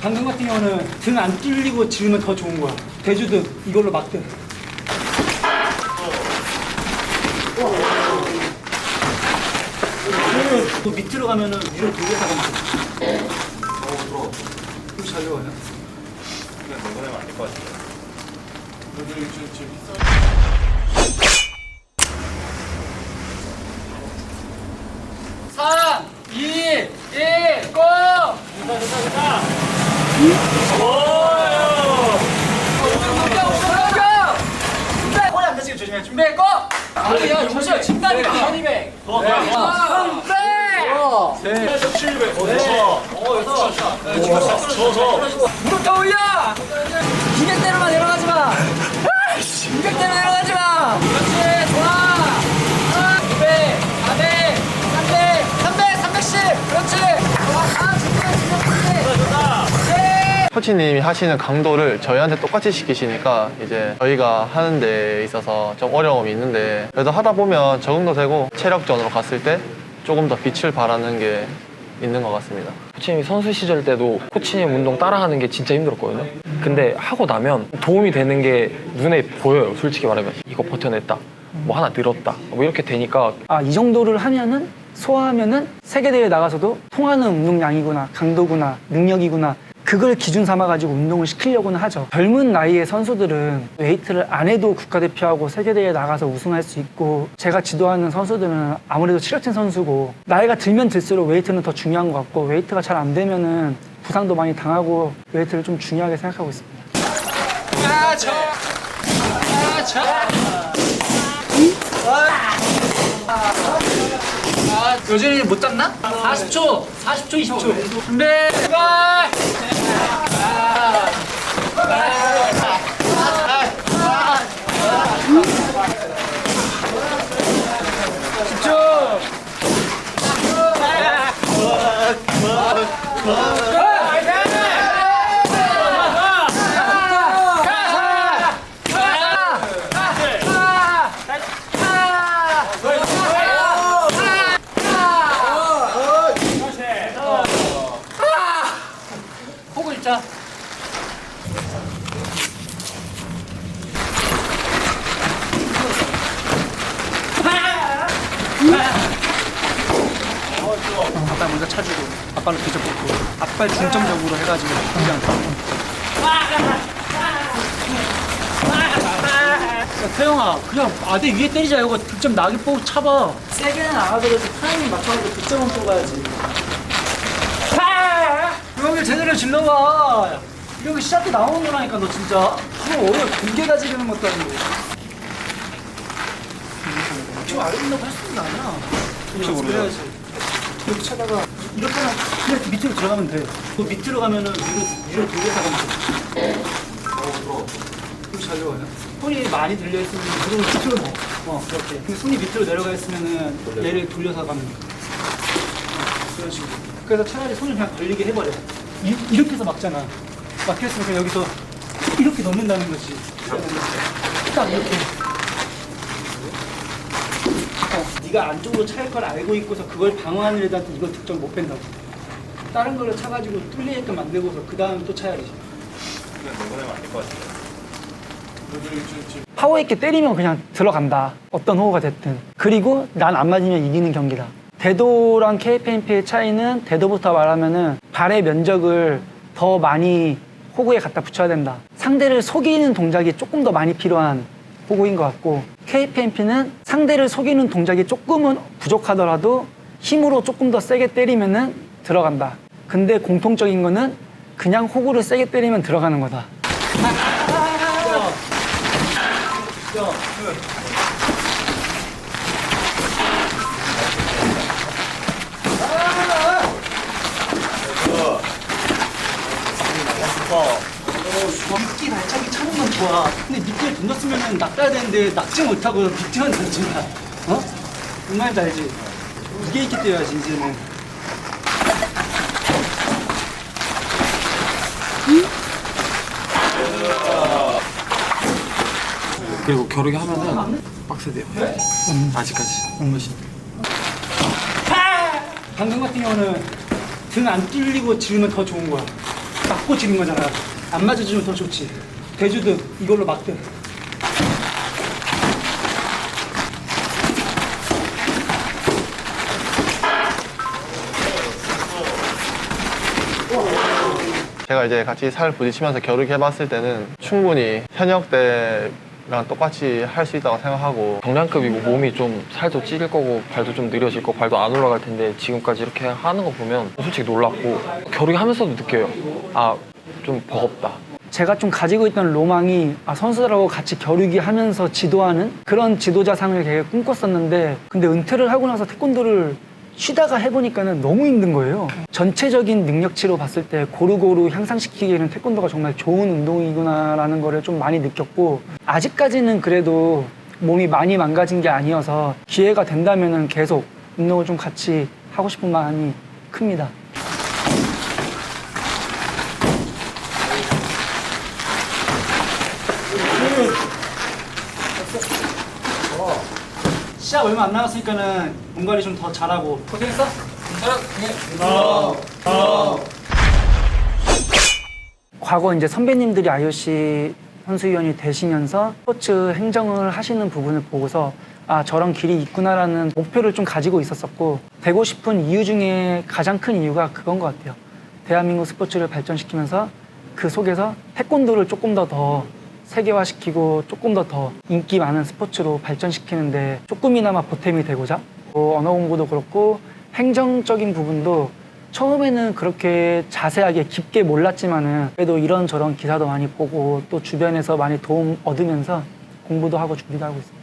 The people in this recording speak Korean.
방금 같은 경우는 등 안 뚫리고 지르면 더 좋은 거야. 대주도 이걸로 막대. 또 밑으로 가면은 위로 돌려서 가면 돼. 어, 들어. 좀잘 들어가냐? 그냥 내보내면 안될 것 같아요. 삼, 이, 일, 고! 허리 안 다치게 조심해. 준비, 고! 아니야, 잠시만. 더, 더. 셋. 700. 어, 저. 어, 여섯. 저, 저. 무릎 더 올려! 기백대로만 내려가지 마! 기백대로 내려가지 마! 그렇지, 좋아! 하나, 200, 400, 300, 300, 310! 그렇지! 좋아, 아, 진짜, 진짜, 진짜! 네! 코치님이 하시는 강도를 저희한테 똑같이 시키시니까 이제 저희가 하는 데 있어서 좀 어려움이 있는데 그래도 하다 보면 적응도 되고 체력전으로 갔을 때 조금 더 빛을 발하는 게 있는 것 같습니다. 코치님이 선수 시절 때도 코치님 운동 따라하는 게 진짜 힘들었거든요. 근데 하고 나면 도움이 되는 게 눈에 보여요. 솔직히 말하면 이거 버텨냈다. 뭐 하나 늘었다. 뭐 이렇게 되니까 아, 이 정도를 하면은 소화하면은 세계대회 나가서도 통하는 운동량이구나, 강도구나, 능력이구나. 그걸 기준 삼아 가지고 운동을 시키려고는 하죠. 젊은 나이의 선수들은 웨이트를 안 해도 국가대표하고 세계대회에 나가서 우승할 수 있고 제가 지도하는 선수들은 아무래도 체력진 선수고 나이가 들면 들수록 웨이트는 더 중요한 것 같고 웨이트가 잘 안 되면은 부상도 많이 당하고 웨이트를 좀 중요하게 생각하고 있습니다. 아, 여전히 못 잡나? 40초! 40초, 20초. 준비! 출발! 호구 아빠 먼저 차주고 아빠를 뒤져보고 앞발 중점적으로 해가지고 공장 야, 태영아, 그냥 아대 위에 때리자. 이거 득점 나게 뽑고 차봐. 세게는 안 하더라도 타이밍 맞춰가지고 득점은 뽑아야지. 여기 제대로 질러봐. 여기 시합 때 나오는 거라니까, 너 진짜. 그거 어려 공개가 지르는 것도 아니고. 저 아래 있는 거할 수 있는 거 아니야. 혹시 모르지. 이렇게 차다가 이렇게 하면 그냥 밑으로 들어가면 돼. 그 밑으로 가면은 위로, 위로 돌려서 가면 돼. 어, 잘 들어가냐? 손이 많이 들려 있으면 그러면 밑으로 넣어. 어, 그렇게. 근데 손이 밑으로 내려가 있으면은 얘를 돌려서 가면 돼. 어, 그런 식으로. 그래서 차라리 손을 그냥 걸리게 해버려. 이, 이렇게 해서 막잖아. 막혔으면 그냥 여기서 이렇게 넣는다는 거지. 딱 이렇게. 어, 네가 안쪽으로 차일 걸 알고 있고서 그걸 방어하는 애들한테 이걸 득점 못 뺀다고. 다른 걸로 차가지고 뚫리게끔 만들고서 그 다음 또 차야지. 파워 있게 때리면 그냥 들어간다. 어떤 호구가 됐든. 그리고 난 안 맞으면 이기는 경기다. 대도랑 KPMP의 차이는 대도부터 말하면은 발의 면적을 더 많이 호구에 갖다 붙여야 된다. 상대를 속이는 동작이 조금 더 많이 필요한 호구인 것 같고 KPMP는 상대를 속이는 동작이 조금은 부족하더라도 힘으로 조금 더 세게 때리면은 들어간다. 근데 공통적인 거는 그냥 호구를 세게 때리면 들어가는 거다. 미끼 좋아. 근데 미끼를 던졌으면 낚아야 되는데 낚지 못하고 미끼만 던진다. 어? 말인지 알지? 이게 있기 때문이야지, 이제는. 그리고 겨루기 하면은 빡세대요. 아직까지. 훨씬. 방금 같은 경우는 등 안 뚫리고 지르면 더 좋은 거야. 맞고 지는 거잖아. 안 맞아주면 더 좋지. 대주든 이걸로 막든. 제가 이제 같이 살 부딪히면서 겨루기 해봤을 때는 충분히 현역 때랑 똑같이 할 수 있다고 생각하고 경량급이고 몸이 좀 살도 찌를 거고 발도 좀 느려질 거고 발도 안 올라갈 텐데 지금까지 이렇게 하는 거 보면 솔직히 놀랍고 겨루기 하면서도 느껴요. 아 좀 버겁다. 제가 좀 가지고 있던 로망이 아, 선수들하고 같이 겨루기 하면서 지도하는 그런 지도자상을 되게 꿈꿨었는데 근데 은퇴를 하고 나서 태권도를 쉬다가 해보니까는 너무 힘든 거예요. 전체적인 능력치로 봤을 때 고루고루 향상시키기에는 태권도가 정말 좋은 운동이구나라는 거를 좀 많이 느꼈고 아직까지는 그래도 몸이 많이 망가진 게 아니어서 기회가 된다면은 계속 운동을 좀 같이 하고 싶은 마음이 큽니다. 시합 얼마 안 남았으니까는 몸 관리 좀 더 잘하고. 고생했어? 과거 이제 선배님들이 IOC 선수위원이 되시면서 스포츠 행정을 하시는 부분을 보고서 아 저런 길이 있구나라는 목표를 좀 가지고 있었었고 되고 싶은 이유 중에 가장 큰 이유가 그건 것 같아요. 대한민국 스포츠를 발전시키면서 그 속에서 태권도를 조금 더더 세계화시키고 조금 더 더 인기 많은 스포츠로 발전시키는데 조금이나마 보탬이 되고자 뭐 언어 공부도 그렇고 행정적인 부분도 처음에는 그렇게 자세하게 깊게 몰랐지만은 그래도 이런저런 기사도 많이 보고 또 주변에서 많이 도움 얻으면서 공부도 하고 준비도 하고 있습니다.